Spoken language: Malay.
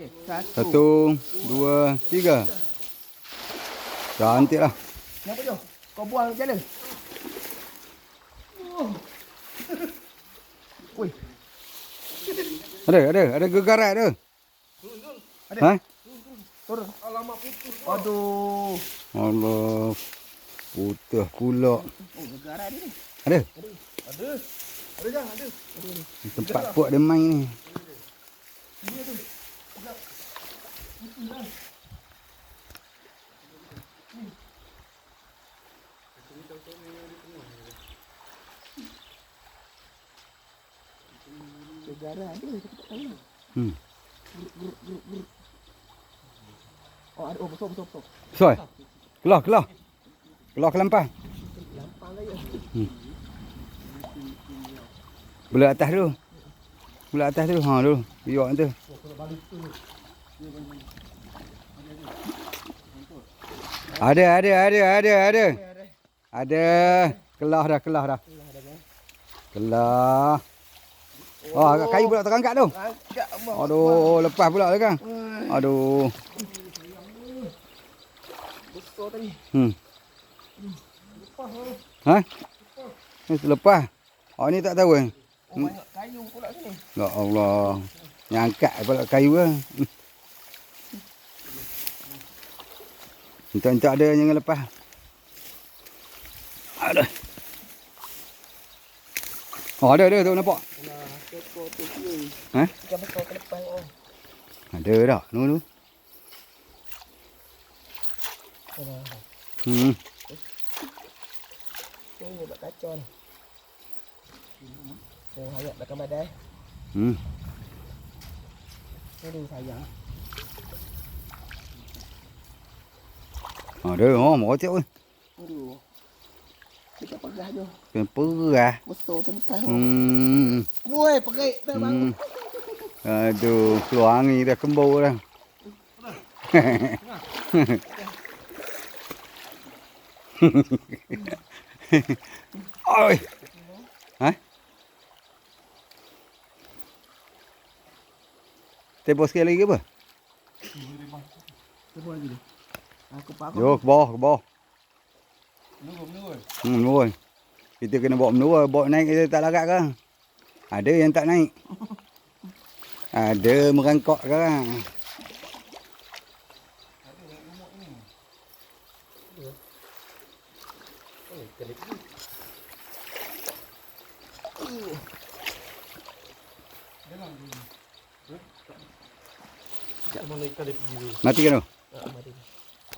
Okey, satu. Satu, dua, tiga. Cantik lah. Kenapa tu? Kau buang macam mana? Oh. Oi, Ada, ada, ada gegarat ada. Ada. Ha? turun. Alamak putus. Aduh. Allah. Putus pula. Oh, negara dia ni. Ada? Ada. Ada jang, ada. Tempat puak dia main ni. Negara ada, tapi tak tahu. Hmm. Oh, ada. Oh, betul, betul, betul. Soy. Keluar, keluar. Keluar ke lampas. Lampang lagi. Belah atas dulu. Belah atas dulu. Ha dulu. Biar tu. Ada, ada, ada, ada, ada. Ada. Kelah dah, kelah dah. Kelah. Oh, agak kayu pula terangkat tu. Aduh, lepas pula tu kan. Aduh. Besar tadi. Hmm. Ha? Ni lepas. Oh ni tak tahu eh. Oh, banyak kayu pula sini. Ya Allah. Yang angkat pula kayu kan. Entak-entak ada yang lepas. Ada ada tu nampak. Ha? Ada dah. Nu nu. Hmm. Ini buat kacau ni. Oh, hayat dah kamar dah. Hmm. Aduh, sayang. Ada, oh, mau tiup. Aduh. เป็นปื้ออะอืมโว้ยปะเกยเตะบังเออดูหลวงนี่เด็กขมบูนะโอ้ยฮะเตะบอสเกลีกี่บ่ Yo, bo, bo đúng rồi thì từ cái này bọm đúng rồi, bội này, cái ta đã gạ cơ à đưa yên tại này à đưa một căn cọ cơ Mati kan tu? Mati.